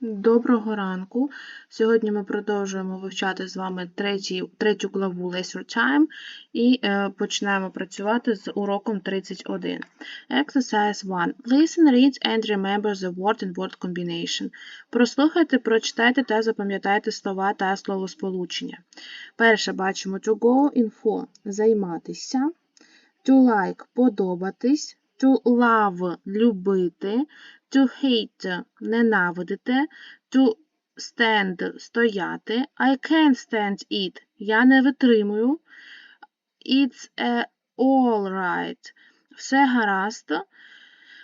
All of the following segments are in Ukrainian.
Доброго ранку. Сьогодні ми продовжуємо вивчати з вами третій, третю главу Leisure Time і е, починаємо працювати з уроком 31. Exercise 1. Listen, read and remember the word and word combination. Прослухайте, прочитайте та запам'ятайте слова та словосполучення. Перше бачимо to go in for – займатися, to like – подобатись, to love – любити, to hate – ненавидити, to stand – стояти, I can't stand it – я не витримую, it's a all right – все гаразд,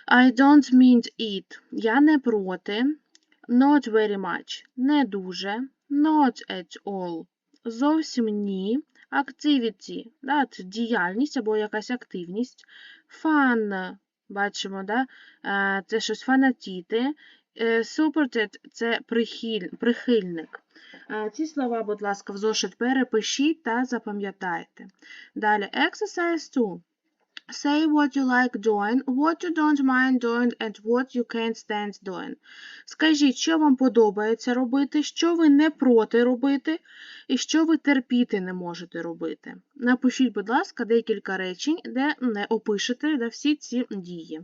I don't mean it – я не проти, not very much – не дуже, not at all – зовсім ні, activity – діяльність або якась активність, fun – бачимо, да, е, це щось фанатіти, е, supported – це прихиль, прихильник. Е, Ці слова, будь ласка, в зошит перепишіть та запам'ятайте. Далі, exercise 2. Say what you like doing, what you don't mind doing, and what you can't stand doing. Скажіть, що вам подобається робити, що ви не проти робити, і що ви терпіти не можете робити. Напишіть, будь ласка, декілька речень, де не опишете де всі ці дії.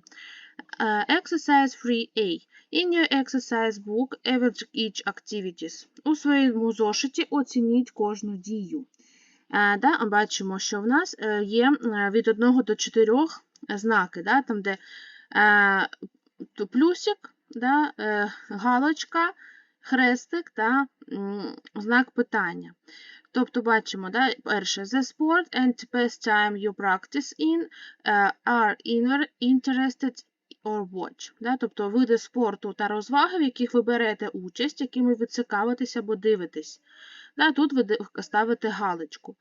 Е, Exercise 3A. In your exercise book, average each activities. У своєму зошиті оцініть кожну дію. Е, Да, бачимо, що в нас е, є е, від 1 до 4 знаки, да, там, де плюсик, да, галочка, хрестик та знак питання. Тобто бачимо, да, перше, the sport and pastime you practice in are interested or watch. Да, тобто види спорту та розваги, в яких ви берете участь, якими ви цікавитесь або дивитесь. Да, тут ви ставите галочку.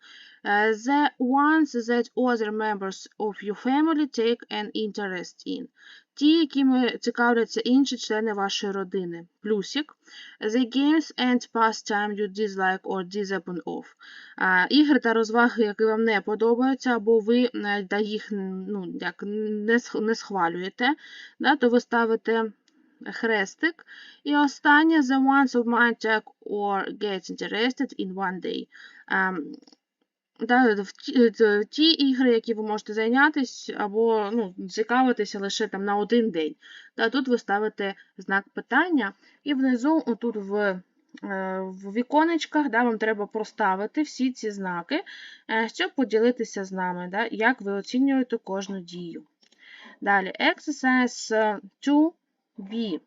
Е, The ones that other members of your family take an interest in. Ті, якими цікавляться інші члени вашої родини. Плюсик. The games and pastime you dislike or disapprove of. Ігри та розваги, які вам не подобаються, або ви е, їх ну, як, не схвалюєте, да, то ви ставите хрестик. І останнє the ones who might check or get interested in one day. Ем, да, Ті ігри, які ви можете зайнятися, або ну, цікавитися лише там на один день. Да, Тут ви ставите знак питання, і внизу, отут в е, в віконечках да, вам треба проставити всі ці знаки, е, щоб поділитися з нами, да, як ви оцінюєте кожну дію. Далі, exercise 2. B.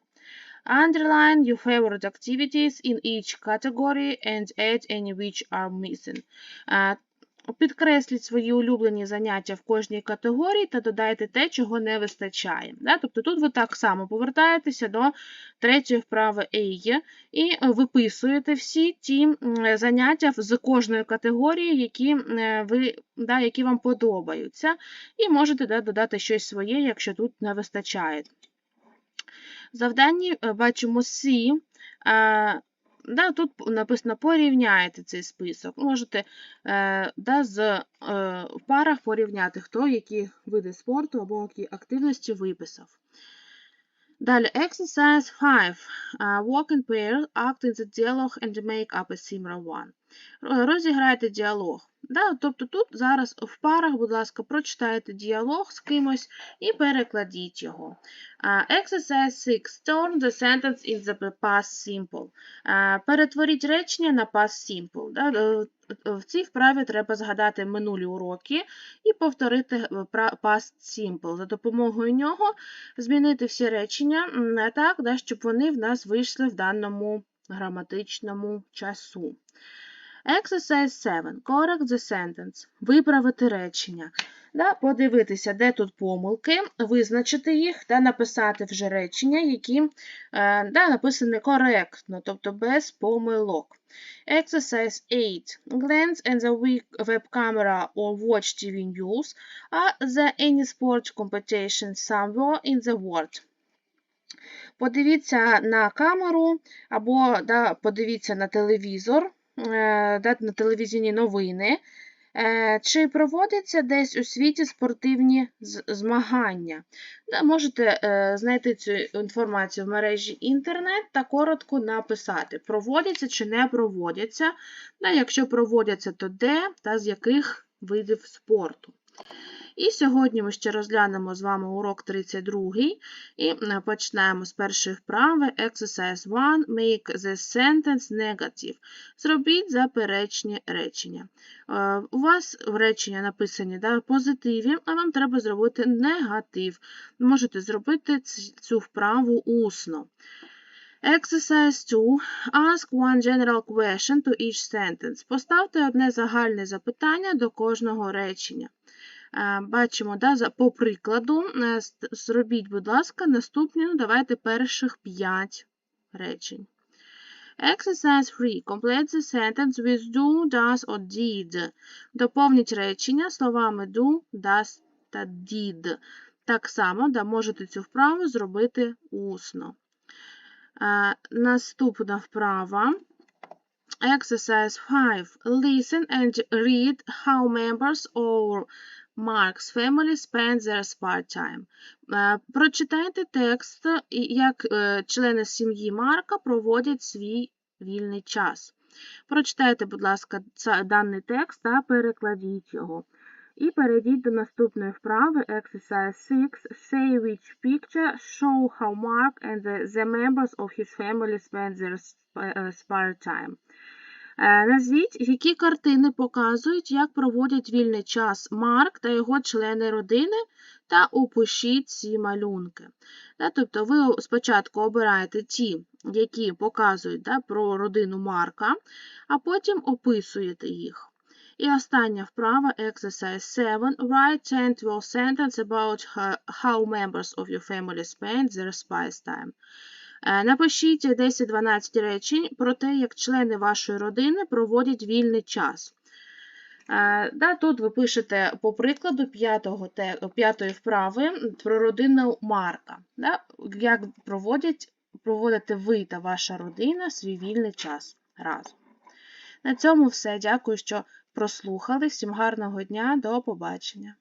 Underline your favorite activities in each category and add any which are missing. Підкресліть свої улюблені заняття в кожній категорії та додайте те, чого не вистачає. Тобто тут ви так само повертаєтеся до третьої вправи A і виписуєте всі ті заняття з кожної категорії, які ви, які вам подобаються, і можете додати щось своє, якщо тут не вистачає. Завданні е, бачимо C. е, Да, тут написано порівняйте цей список. Можете е, да, з, в парах порівняти, хто які види спорту або які активності виписав. Далі, exercise 5. Uh, walk in pair, act in the dialogue and make up a similar one. Ро- Розіграйте діалог. Да, тобто тут зараз в парах, будь ласка, прочитайте діалог з кимось і перекладіть його. Uh, exercise 6. Turn the sentence in the past simple. Uh, перетворіть речення на past simple. Да? е, е, В цій вправі треба згадати минулі уроки і повторити е, past simple. За допомогою нього змінити всі речення так, да, щоб вони в нас вийшли в даному граматичному часу. Exercise 7. Correct the sentence. Виправити речення. Да, подивитися, де тут помилки, визначити їх та написати вже речення, які е, да, написані коректно, тобто без помилок. Exercise 8. Glance at the we- web camera or watch TV news are there any sport competition somewhere in the world. Подивіться на камеру або да, подивіться на телевізор, на телевізійні новини. Е, Чи проводяться десь у світі спортивні змагання? Можете е, знайти цю інформацію в мережі інтернет та коротко написати, проводяться чи не проводяться. Якщо проводяться, то де та з яких видів спорту. І сьогодні ми ще розглянемо з вами урок 32 і е, почнемо з першої вправи. Exercise 1. Make the sentence negative. Зробіть заперечні речення. Е, У вас речення написані да, позитиві, а вам треба зробити негатив. Можете зробити цю вправу усно. Exercise 2. Ask one general question to each sentence. Поставте одне загальне запитання до кожного речення. Е, Бачимо, да, по прикладу, е, зробіть, будь ласка, наступні, ну, давайте перших 5 речень. Exercise 3. Complete the sentence with do, does or did. Доповніть речення словами do, does та did. Так само да, можете цю вправу зробити усно. Е, Наступна вправа. Exercise 5. Listen and read how members of Mark's family spend their spare time. Е, Прочитайте текст, як е, члени сім'ї Марка проводять свій вільний час. Прочитайте, будь ласка, даний текст та перекладіть його. І перейдіть до наступної вправи Exercise 6. Say which picture show how Mark and the, members of his family spend their е, spare time. Е, Назвіть, які картини показують, як проводять вільний час Марк та його члени родини, та опишіть ці малюнки. Тобто ви спочатку обираєте ті, які показують про родину Марка, а потім описуєте їх. І остання вправа Exercise 7. Write 10-12 sentences about how members of your family spend their spare time. Е, Напишіть 10-12 речень про те, як члени вашої родини проводять вільний час. Е, Да, тут ви пишете по прикладу п'ятої вправи про родину Марка. Да, як проводять, проводите ви та ваша родина свій вільний час разом. На цьому все. Дякую, що прослухали. Всім гарного дня, до побачення.